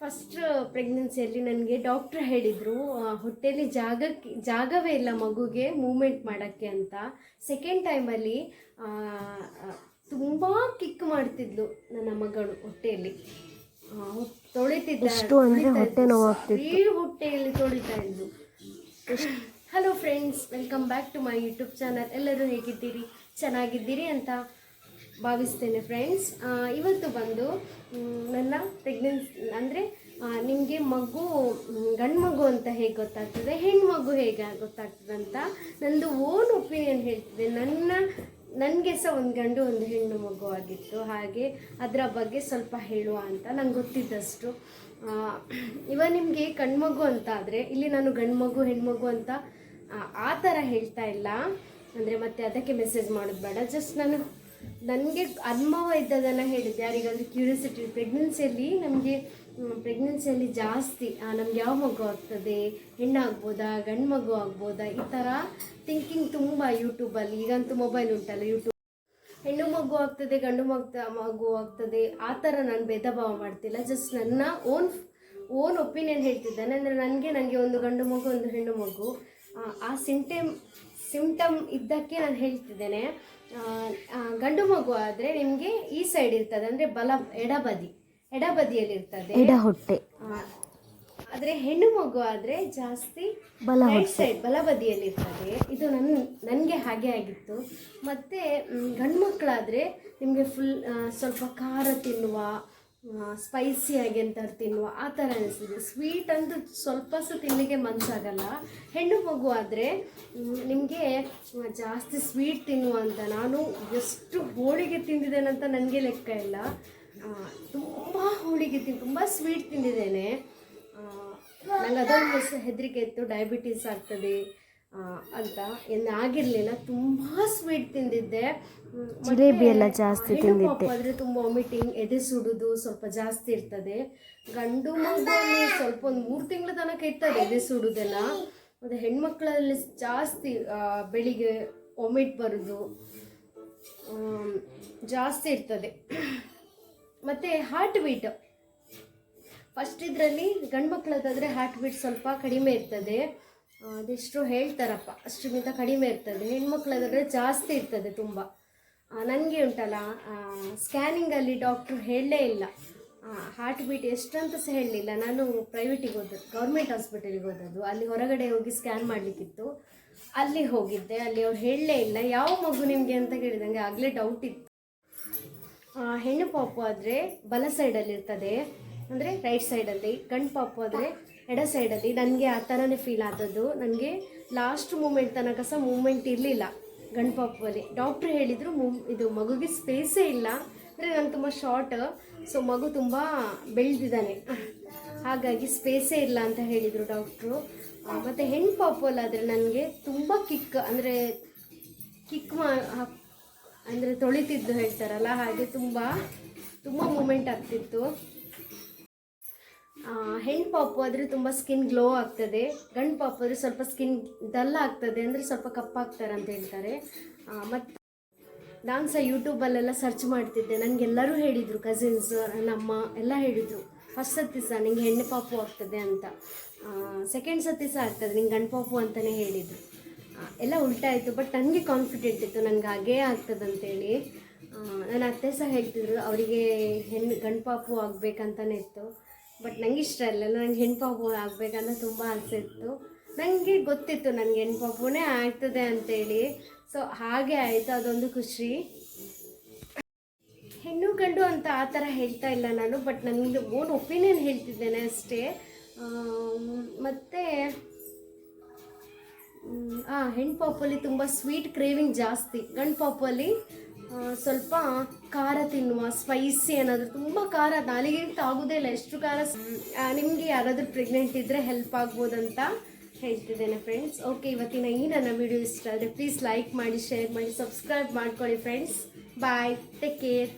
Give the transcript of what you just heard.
First ಪ್ರೆಗ್ನೆನ್ಸಿಯಲ್ಲಿ ನನಗೆ doctor ಹೇಳಿದರು ಹೊಟ್ಟೆಯಲ್ಲಿ ಜಾಗಕ್ಕೆ ಜಾಗವೇ ಇಲ್ಲ ಮಗುಗೆ ಮೂಮೆಂಟ್ ಮಾಡೋಕ್ಕೆ ಅಂತ. ಸೆಕೆಂಡ್ ಟೈಮಲ್ಲಿ ತುಂಬ ಕಿಕ್ ಮಾಡ್ತಿದ್ಲು ನನ್ನ ಮಗಳು ಹೊಟ್ಟೆಯಲ್ಲಿ ತೊಳಿತಿದ್ದ. ಹೊಟ್ಟೆಯಲ್ಲಿ ತೊಳಿತಾ ಇದ್ದು hello friends welcome back to my YouTube channel ಎಲ್ಲರೂ ಹೇಗಿದ್ದೀರಿ? ಚೆನ್ನಾಗಿದ್ದೀರಿ ಅಂತ ಭಾವಿಸ್ತೇನೆ ಫ್ರೆಂಡ್ಸ್ ಇವತ್ತು ಬಂದು ನನ್ನ ಪ್ರೆಗ್ನೆನ್ಸ್ ಅಂದರೆ ನಿಮಗೆ ಮಗು ಗಂಡು ಮಗು ಅಂತ ಹೇಗೆ ಗೊತ್ತಾಗ್ತದೆ ಹೆಣ್ಣು ಮಗು ಹೇಗೆ ಗೊತ್ತಾಗ್ತದೆ ಅಂತ ನಂದು ಓನ್ ಒಪಿನಿಯನ್ ಹೇಳ್ತಿದೆ ನನ್ನ, ನನಗೆ ಸಹ ಒಂದು ಗಂಡು, ಒಂದು ಹೆಣ್ಣು ಮಗು ಆಗಿತ್ತು. ಹಾಗೆ ಅದರ ಬಗ್ಗೆ ಸ್ವಲ್ಪ ಹೇಳುವ ಅಂತ ನಂಗೆ ಗೊತ್ತಿದ್ದಷ್ಟು. ಇವ ನಿಮಗೆ ಕಣ್ಮಗು ಅಂತ ಆದರೆ, ಇಲ್ಲಿ ನಾನು ಗಂಡು ಮಗು ಹೆಣ್ಮಗು ಅಂತ, ಆ ಥರ ಹೇಳ್ತಾ ಇಲ್ಲ. ಅಂದರೆ ಮತ್ತೆ ಅದಕ್ಕೆ ಮೆಸೇಜ್ ಮಾಡೋದು ಬೇಡ. ಜಸ್ಟ್ ನಾನು ನನಗೆ ಅನುಭವ ಇದ್ದದನ್ನು ಹೇಳಿದ್ದೆ ಯಾರಿಗಾದರೂ ಕ್ಯೂರಿಯಾಸಿಟಿ ಪ್ರೆಗ್ನೆನ್ಸಿಯಲ್ಲಿ ನಮಗೆ ಪ್ರೆಗ್ನೆನ್ಸಿಯಲ್ಲಿ ಜಾಸ್ತಿ ನಮ್ಗೆ ಯಾವ ಮಗು ಆಗ್ತದೆ? ಹೆಣ್ಣಾಗ್ಬೋದಾ? ಗಂಡು ಮಗು ಆಗ್ಬೋದಾ? ಈ ಥರ ಥಿಂಕಿಂಗ್ ತುಂಬ ಯೂಟ್ಯೂಬಲ್ಲಿ ಈಗಂತೂ ಮೊಬೈಲ್ ಉಂಟಲ್ಲ ಯೂಟ್ಯೂಬ್ ಹೆಣ್ಣು ಮಗು ಆಗ್ತದೆ ಗಂಡು ಮಗ ಮಗು ಆಗ್ತದೆ ಆ ಥರ ನಾನು ಭೇದ ಭಾವ ಮಾಡ್ತಿಲ್ಲ. ಜಸ್ಟ್ ನನ್ನ ಓನ್ ಓನ್ ಒಪಿನಿಯನ್ ಹೇಳ್ತಿದ್ದಾನೆ. ಅಂದರೆ ನನಗೆ ನನಗೆ ಒಂದು ಗಂಡು ಮಗು ಒಂದು ಹೆಣ್ಣು ಮಗು. ಆ, ಸಿಂಟೆಮ್ ಸಿಂಟಮ್ ಇದ್ದಕ್ಕೆ ನಾನು ಹೇಳ್ತಿದ್ದೇನೆ. ಗಂಡು ಮಗು ಆದರೆ ನಿಮಗೆ ಈ ಸೈಡ್ ಇರ್ತದೆ ಅಂದರೆ ಬಲ ಎಡಬದಿ ಎಡಬದಿಯಲ್ಲಿ ಇರ್ತದೆ ಎಡ ಹೊಟ್ಟೆ. ಆದರೆ ಹೆಣ್ಣು ಮಗು ಆದರೆ ಜಾಸ್ತಿ ಬಲ ಸೈಡ್ ಬಲಬದಿಯಲ್ಲಿ ಇರ್ತದೆ ಇದು ನನ್ನ ನನಗೆ ಹಾಗೆ ಆಗಿತ್ತು. ಮತ್ತು ಗಂಡು ಮಕ್ಕಳಾದರೆ ನಿಮಗೆ ಫುಲ್ ಸ್ವಲ್ಪ ಖಾರ ತಿನ್ನುವ ಸ್ಪೈಸಿಯಾಗಿ ಅಂತ ತಿನ್ನುವ, ಆ ಥರ ಅನಿಸಿದೆ ಸ್ವೀಟ್ ಅಂತೂ ಸ್ವಲ್ಪ ಸಹ ತಿನ್ನಲಿಕ್ಕೆ ಮನಸ್ಸಾಗಲ್ಲ ಹೆಣ್ಣು ಮಗು ಆದರೆ ನಿಮಗೆ ಜಾಸ್ತಿ ಸ್ವೀಟ್ ತಿನ್ನುವ ಅಂತ ನಾನು ಎಷ್ಟು ಹೋಳಿಗೆ ತಿಂದಿದ್ದೇನಂತ ನನಗೆ ಲೆಕ್ಕ ಇಲ್ಲ. ತುಂಬ ಹೋಳಿಗೆ ತಿನ್ನು ತುಂಬ ಸ್ವೀಟ್ ತಿಂದಿದ್ದೇನೆ. ನನಗೆ ಅದೊಂದು ಹೆದರಿಕೆ ಇತ್ತು ಡಯಾಬಿಟೀಸ್ ಆಗ್ತದೆ ಅಂತ. ಏನು ಆಗಿರಲಿಲ್ಲ ತುಂಬ ಸ್ವೀಟ್ ತಿಂದಿದ್ದೆ. ಜಿಲೇಬಿ ಎಲ್ಲ ಜಾಸ್ತಿ ತಿಂದಿದ್ದೆ. ಆದರೆ ತುಂಬ ವಾಮಿಟಿಂಗ್ ಎದೆ ಸುಡುದು ಸ್ವಲ್ಪ ಜಾಸ್ತಿ ಇರ್ತದೆ. ಗಂಡು ಮಗುವಲ್ಲಿ ಸ್ವಲ್ಪ ಒಂದು ಮೂರು ತಿಂಗಳ ತನಕ ಇರ್ತದೆ ಎದೆ ಸುಡುದೆಲ್ಲ. ಮತ್ತು ಹೆಣ್ಮಕ್ಳಲ್ಲಿ ಜಾಸ್ತಿ ಬೆಳಿಗ್ಗೆ ವಾಮಿಟ್ ಬರೋದು ಜಾಸ್ತಿ ಇರ್ತದೆ. ಮತ್ತು ಹಾರ್ಟ್ ಬೀಟ್ ಫಸ್ಟ್ ಇದರಲ್ಲಿ ಗಂಡು ಮಕ್ಕಳದಾದ್ರೆ ಹಾರ್ಟ್ ಬೀಟ್ ಸ್ವಲ್ಪ ಕಡಿಮೆ ಇರ್ತದೆ. ಅದೆಷ್ಟು ಹೇಳ್ತಾರಪ್ಪ. ಅಷ್ಟಕ್ಕಿಂತ ಕಡಿಮೆ ಇರ್ತದೆ. ಹೆಣ್ಮಕ್ಳದಾದರೆ ಜಾಸ್ತಿ ಇರ್ತದೆ ತುಂಬ. ನನಗೆ ಉಂಟಲ್ಲ ಸ್ಕ್ಯಾನಿಂಗಲ್ಲಿ ಡಾಕ್ಟ್ರು ಹೇಳಲೇ ಇಲ್ಲ. ಹಾರ್ಟ್ ಬೀಟ್ ಎಷ್ಟಂತ ಸಹ ಹೇಳಲಿಲ್ಲ. ನಾನು ಪ್ರೈವೇಟಿಗೆ ಹೋದದ್ದು ಗೌರ್ಮೆಂಟ್ ಹಾಸ್ಪಿಟಲಿಗೆ ಹೋದದ್ದು. ಅಲ್ಲಿ ಹೊರಗಡೆ ಹೋಗಿ ಸ್ಕ್ಯಾನ್ ಮಾಡಲಿಕ್ಕಿತ್ತು. ಅಲ್ಲಿ ಹೋಗಿದ್ದೆ. ಅಲ್ಲಿ ಅವ್ರು ಹೇಳಲೇ ಇಲ್ಲ. ಯಾವ ಮಗು ನಿಮಗೆ ಅಂತ ಕೇಳಿದಂಗೆ ಆಗಲೇ ಡೌಟ್ ಇತ್ತು. ಹೆಣ್ಣು ಪಾಪು ಆದರೆ ಬಲ ಸೈಡಲ್ಲಿ ಇರ್ತದೆ. ಅಂದರೆ ರೈಟ್ ಸೈಡಲ್ಲಿ ಗಂಡು ಪಾಪು ಆದರೆ ಎಡ ಸೈಡಲ್ಲಿ ನನಗೆ ಆ ಥರನೇ ಫೀಲ್ ಆದದ್ದು. ನನಗೆ ಲಾಸ್ಟ್ ಮೂಮೆಂಟ್ ತನಕ ಸಹ ಮೂಮೆಂಟ್ ಇರಲಿಲ್ಲ ಗಂಡು ಪಾಪುವಲ್ಲಿ. ಡಾಕ್ಟ್ರು ಹೇಳಿದರು ಮೂ ಇದು ಮಗುಗೆ ಸ್ಪೇಸೇ ಇಲ್ಲ. ಅಂದರೆ ನಾನು ತುಂಬ ಶಾರ್ಟ್ ಸೊ ಮಗು ತುಂಬ ಬೆಳೆದಿದ್ದಾನೆ. ಹಾಗಾಗಿ ಸ್ಪೇಸೇ ಇಲ್ಲ ಅಂತ ಹೇಳಿದರು ಡಾಕ್ಟ್ರು ಮತ್ತು ಹೆಣ್ಣು ಪಾಪುವಲ್ಲಾದರೆ ನನಗೆ ತುಂಬ ಕಿಕ್ ಅಂದರೆ ಕಿಕ್ ಮಾ ಅಂದರೆ ತೊಳಿತಿದ್ದು ಹೇಳ್ತಾರಲ್ಲ, ಹಾಗೆ ತುಂಬ ತುಂಬ ಮೂಮೆಂಟ್ ಆಗ್ತಿತ್ತು. ಹೆಣ್ಣು ಪಾಪು ಆದರೆ ತುಂಬ ಸ್ಕಿನ್ ಗ್ಲೋ ಆಗ್ತದೆ. ಗಂಡು ಪಾಪು ಆದರೆ ಸ್ವಲ್ಪ ಸ್ಕಿನ್ ಡಲ್ ಆಗ್ತದೆ ಅಂದರೆ ಸ್ವಲ್ಪ ಕಪ್ಪಾಗ್ತಾರೆ ಅಂತ ಹೇಳ್ತಾರೆ. ಮತ್ತು ನಾನು ಸಹ ಯೂಟ್ಯೂಬಲ್ಲೆಲ್ಲ ಸರ್ಚ್ ಮಾಡ್ತಿದ್ದೆ. ನನಗೆಲ್ಲರೂ ಹೇಳಿದರು ಕಸಿನ್ಸ್ ನನ್ನ ಅಮ್ಮ ಎಲ್ಲ ಹೇಳಿದರು. ಫಸ್ಟ್ ಸತಿ ಸಹ ನಿಂಗೆ ಹೆಣ್ಣು ಪಾಪು ಆಗ್ತದೆ ಅಂತ. ಸೆಕೆಂಡ್ ಸತಿ ಸಹ ಆಗ್ತದೆ ನಿಂಗೆ ಗಂಡು ಪಾಪು ಅಂತಲೇ ಹೇಳಿದರು. ಎಲ್ಲ ಉಲ್ಟಾ ಆಯಿತು ಬಟ್ ನನಗೆ ಕಾನ್ಫಿಡೆಂಟ್ ಇತ್ತು ನನಗೆ ಹಾಗೇ ಆಗ್ತದೆ ಅಂತೇಳಿ ಆ, ನನ್ನ ಅತ್ತೆ ಸಹ ಹೇಳ್ತಿದ್ರು ಅವರಿಗೆ ಹೆಣ್ಣು ಗಂಡು ಪಾಪು ಆಗಬೇಕಂತಲೇ ಇತ್ತು. ಬಟ್ ನಂಗೆ ಇಷ್ಟ ಇಲ್ಲ, ನಂಗೆ ಹೆಣ್ಣು ಪಾಪು ಆಗಬೇಕಂತ ತುಂಬ ಆಸೆ ಇತ್ತು. ನನಗೆ ಗೊತ್ತಿತ್ತು ನನಗೆ ಹೆಣ್ಪಾಪುನೇ ಆಗ್ತದೆ ಅಂತೇಳಿ. ಸೊ ಹಾಗೆ ಆಯಿತು, ಅದೊಂದು ಖುಷಿ. ಹೆಣ್ಣು ಗಂಡು ಅಂತ ಆ ಥರ ಹೇಳ್ತಾ ಇಲ್ಲ ನಾನು ಬಟ್ ನನಗೆ ಓನ್ ಒಪಿನಿಯನ್ ಹೇಳ್ತಿದ್ದೇನೆ ಅಷ್ಟೇ. ಮತ್ತು ಹಾಂ ಹೆಣ್ಣು ಪಾಪಲ್ಲಿ ತುಂಬ ಸ್ವೀಟ್ ಕ್ರೇವಿಂಗ್ ಜಾಸ್ತಿ. ಗಂಡು ಪಾಪಲ್ಲಿ ಸ್ವಲ್ಪ ಖಾರ ತಿನ್ನುವ ಸ್ಪೈಸಿ ಏನಾದರೂ ತುಂಬ ಖಾರ, ನಾಲಿಗೆ ಆಗೋದೇ ಇಲ್ಲ, ಎಷ್ಟು ಖಾರ ನಿಮಗೆ ಯಾರಾದರೂ ಪ್ರೆಗ್ನೆಂಟ್ ಇದ್ದರೆ ಹೆಲ್ಪ್ ಆಗ್ಬೋದಂತ ಹೇಳ್ತಿದ್ದೇನೆ ಫ್ರೆಂಡ್ಸ್ ಓಕೆ ಇವತ್ತಿನ ಈ ನನ್ನ ವಿಡಿಯೋ ಇಷ್ಟ ಆದರೆ ಪ್ಲೀಸ್ ಲೈಕ್ ಮಾಡಿ ಶೇರ್ ಮಾಡಿ ಸಬ್ಸ್ಕ್ರೈಬ್ ಮಾಡ್ಕೊಳ್ಳಿ ಫ್ರೆಂಡ್ಸ್ ಬಾಯ್ ಟೇಕ್ ಕೇರ್